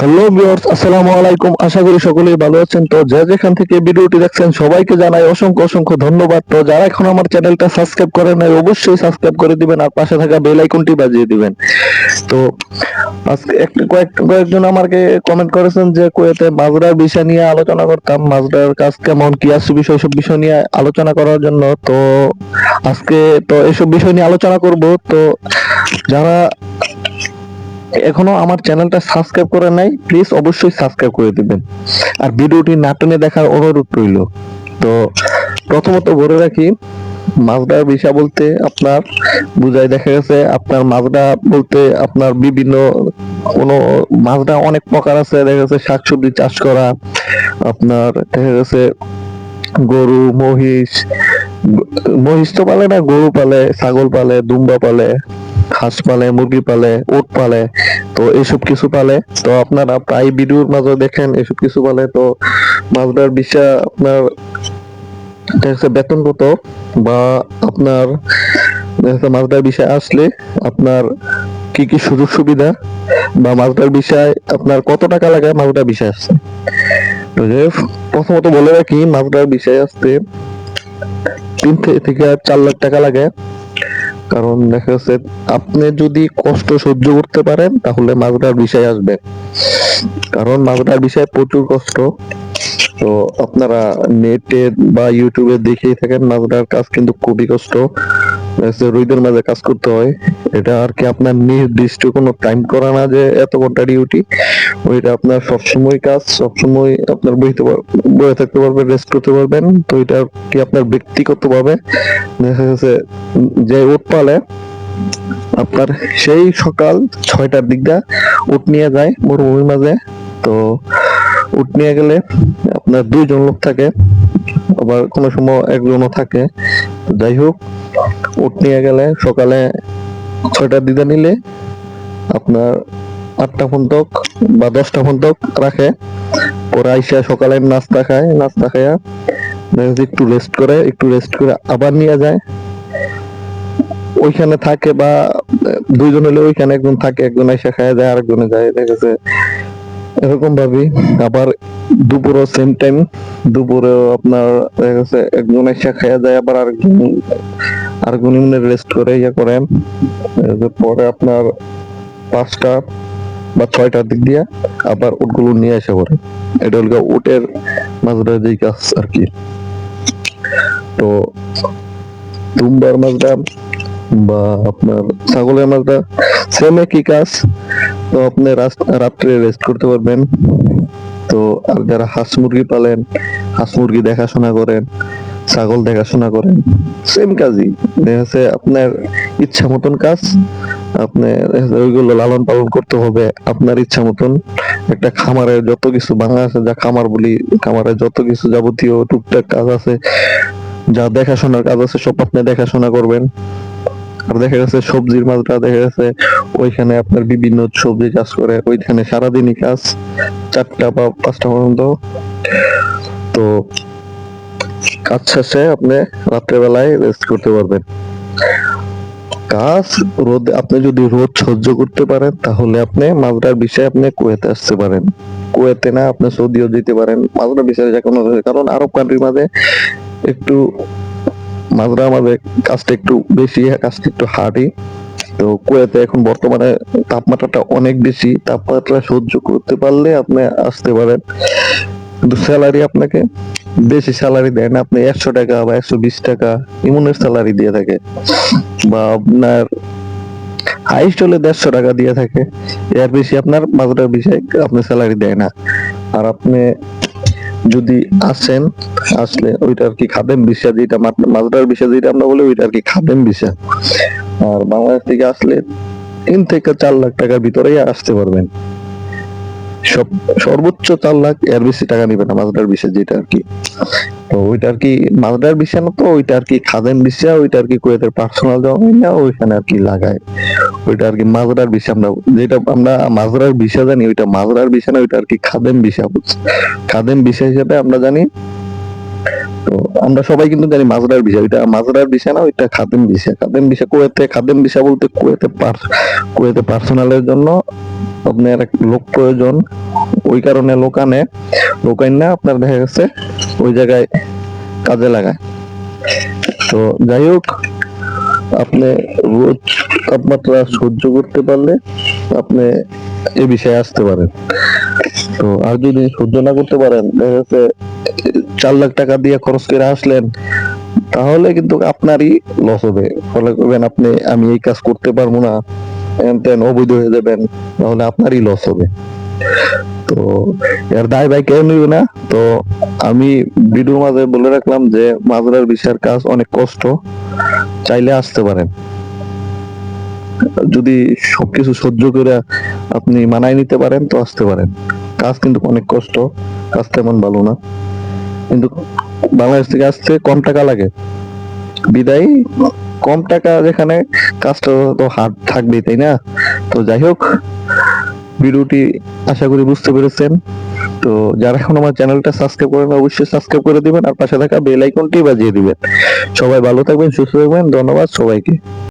Hello viewers, আসসালামু আলাইকুম। আশা করি সকলেই ভালো আছেন। তো যে যেখান থেকে ভিডিওটি দেখছেন, সবাইকে জানাই অসংখ্য অসংখ্য ধন্যবাদ। তো যারা এখন আমার চ্যানেলটা সাবস্ক্রাইব করেন নাই, অবশ্যই সাবস্ক্রাইব করে দিবেন আর পাশে থাকা বেল আইকনটি বাজিয়ে দিবেন। তো আজকে একটা কয়েক, কয়েকজন আমাকে কমেন্ট করেছেন যে কুয়েতে মাজরার বিষয় নিয়ে আলোচনা করতাম। মাজরার কাজ কেমন, কি আছে বিষয় সব বিষয় নিয়ে আলোচনা করার জন্য। তো আজকে তো এসব বিষয় নিয়ে আলোচনা করব। তো যারা এখনও আমার চ্যানেলটা সাবস্ক্রাইব করে নাই প্লিজ অবশ্যই সাবস্ক্রাইব করে দিবেন। আর ভিডিওটি নাটনে দেখার অনুরোধ রইল। তো প্রথমত বলে রাখি, মাজদার বিষয় বলতে আপনার বুঝাই দেখা গেছে, আপনার মাজদা বলতে আপনার বিভিন্ন কোনো, মাজদা অনেক প্রকার আছে, দেখা গেছে শাকসবজি চাষ করা, আপনার দেখা গেছে গরু, মহিষ মহিষ তো পালে না, গরু পালে, ছাগল পালে, দুম্বা পালে হাঁস পালে, মুরগি পালে, উট পালে, তো এসব কিছু পালে। তো আপনারা প্রায় ভিডিওর মাঝে দেখেন, এসব কিছু পালে। তো মাজদার বিষয় আপনার দেখা যাচ্ছে বেতন বা আপনার দেখা যাচ্ছে মাজদার বিষয় আসলে আপনার কি কি সুযোগ সুবিধা বা মাজদার বিষয় আপনার কত টাকা লাগে মাজদার বিষয় আসছে প্রথমত বলে রাখি মাজদার বিষয় আসতে তিন থেকে চার লাখ টাকা লাগে। কারণ দেখা যাচ্ছে আপনি যদি কষ্ট সহ্য করতে পারেন, তাহলে মাগুরার বিষয় আসবে। কারণ মাগুরার বিষয় প্রচুর কষ্ট। তো আপনারা নেটে বা ইউটিউবে দেখেই থাকেন, মাগুরার কাজ কিন্তু খুবই কষ্ট। রোদের মাঝে কাজ করতে হয়, এটা আর কি আপনার নির্দিষ্ট কোনো টাইম করা না যে এত ঘণ্টা ডিউটি ওইটা আপনার সবসময় কাজ, সবসময় আপনার বইতে বয়ে থাকতে রেস্ট করতে পারবেন, তো এটা কি আপনার দেখা গেছে যে উট পালে আপনার সেই সকাল ছয়টার দিক দিয়ে উট নিয়ে যায় মরুভূমির মাঝে, তো উঠ নিয়ে গেলে আপনার দুইজন লোক থাকে, আবার কোনো সময় একজনও থাকে, যাই হোক উট নিয়ে গেলে সকালে ছয়টার দিকে নিলে আপনার আটটা পর্যন্ত বা দশটা পর্যন্ত রাখে। পরে আইসা সকালে নাস্তা খায়, নাস্তা খায়া একটু রেস্ট করে, একটু রেস্ট করে আবার নিয়ে যায়। ওইখানে থাকে বা দুইজন হলে ওইখানে একজন থাকে, একজন আইসা খায় যায়, আরেকজনে যায়। দেখা গেছে এরকম ভাবি আবার দুপুরও সেম টাইম দুপুরেও আপনার দেখা গেছে একজন আইসা খায়া যায়, আবার আরেকজন আরেকজন এমনি রেস্ট করে ইয়া করেন পরে আপনার পাঁচটা বা ছয়টার দিক দিয়ে আবার উটগুলো নিয়ে এসে পড়ে। এটা হলো উটের মাজরা যেই কাজ আর কি। তো দুম্বার মাজরা বা আপনার ছাগলের মাজরা সেম একই কাজ। তো আপনি রাত্রে রেস্ট করতে পারবেন। তো আর যারা হাঁস মুরগি পালেন, হাঁস মুরগি দেখাশোনা করেন ছাগল দেখাশোনা করেন। সেম কাজই। দেখা আপনার ইচ্ছা মতন কাজ আপনি দেখা যাচ্ছে ওইগুলো লালন পালন করতে হবে। আপনার ইচ্ছা মতন একটা যত কিছু যা খামার বলি, খামারের যত কিছু যাবতীয় টুকটাক কাজ আছে, যা দেখাশোনার কাজ আছে, সব আপনি দেখাশোনা করবেন। আর দেখা গেছে সবজির মাঝটা দেখা গেছে ওইখানে আপনার বিভিন্ন সবজি চাষ করে, ওইখানে সারাদিনই কাজ, চারটা বা পাঁচটা পর্যন্ত। তো কাজ শেষে আপনি রাত্রেবেলায় রেস্ট করতে পারবেন। কাজ, রোদ, আপনি যদি রোদ সহ্য করতে পারেন, তাহলে আপনি মাজরার বিষয়ে আপনি কুয়েতে আসতে পারেন। কুয়েতে না আপনি সৌদিও যেতে পারেন। মাজরার বিষয়ে যে কোনো কারণ আরব কান্ট্রির মাঝে একটু মাজরার মাঝে কাজটা একটু বেশি, কাজটা একটু হার্ডই তো কুয়েতে এখন বর্তমানে তাপমাত্রাটা অনেক বেশি। তাপমাত্রা সহ্য করতে পারলে আপনি আসতে পারেন। কিন্তু স্যালারি আপনাকে বেশি স্যালারি দেয় না, আপনি একশো টাকা বা একশো বিশ টাকা ইমনের স্যালারি দিয়ে থাকে বা আপনার হাইস্ট হলে দেড়শো টাকা দিয়ে থাকে। এর বেশি আপনার মাজরার বিষয়ে আপনি স্যালারি দেয় না। আর আপনি যদি আসেন, আসলে ওইটা আর কি খাদেম বিষয় যেটা মাজরার বিষয় যেটা আমরা বলি, ওইটা আর কি খাদেম বিষয় আর বাংলাদেশ থেকে আসলে তিন থেকে চার লাখ টাকার ভিতরেই আসতে পারবেন। সব সর্বোচ্চ চার লাখ এর বেশি টাকা নিবে না মাজরার বিষয় যেটা আর কি। তো ওইটা আর কি মাজরার বিষয় না তো, ওইটা আর কি খাদেম বিষয় ওইটা আর কি কুয়েতের পার্সোনাল জমি না, ওইখানে আর কি লাগায়। ওইটা আর কি মাজরার বিষয় আমরা, যেটা আমরা মাজরার বিষয় জানি, ওইটা মাজরার বিষয় না, ওইটা আর কি খাদেম বুঝছি খাদেম বিষয় হিসেবে আমরা জানি তো আমরা সবাই কিন্তু জানি মাজরার বিষয়, ওইটা মাজরার বিষয় না, ওইটা খাদেম বিষয়। খাদেম বিষয় কুয়েতে, খাদেম বিষয় বলতে কুয়েতে কুয়েতে পার্সোনালের জন্য আপনার এক লোক প্রয়োজন। ওই কারণে লোক আনে। লোক না, আপনার দেখা গেছে ওই জায়গায় কাজে লাগায়। তো যাই হোক আপনি রোজ তাপমাত্রা সহ্য করতে পারলে আপনি এ বিষয়ে আসতে পারেন। তো আর যদি সহ্য না করতে পারেন, দেখা যাচ্ছে চার লাখ টাকা দিয়ে খরচ করে আসলেন, তাহলে কিন্তু আপনারই লস হবে। ফলে করবেন আপনি, আমি এই কাজ করতে পারব না তেন অবৈধ হয়ে যাবেন, তাহলে আপনারই লস হবে। তো এর দায় ভাই কেউ নিবে না। তো আমি ভিডিওর মাঝে বলে রাখলাম যে মাজরার বিষয়ের কাজ অনেক কষ্ট। চাইলে আসতে পারেন। যদি সবকিছু সহ্য করে আপনি মানায় নিতে পারেন, তো আসতে পারেন। কাজ কিন্তু অনেক কষ্ট, কাজ তেমন ভালো না। কিন্তু বাংলাদেশ থেকে আসতে কম টাকা লাগে। বিদায়, কম টাকা যেখানে কাজটা তো হার্ড থাকবেই, তাই না? তো যাই হোক, ভিডিওটি আশা করি বুঝতে পেরেছেন। তো যারা এখন আমার চ্যানেলটা সাবস্ক্রাইব করেন অবশ্যই সাবস্ক্রাইব করে দিবেন আর পাশে থাকা বেল আইকনটি বাজিয়ে দিবেন। সবাই ভালো থাকবেন, সুস্থ থাকবেন, ধন্যবাদ সবাইকে।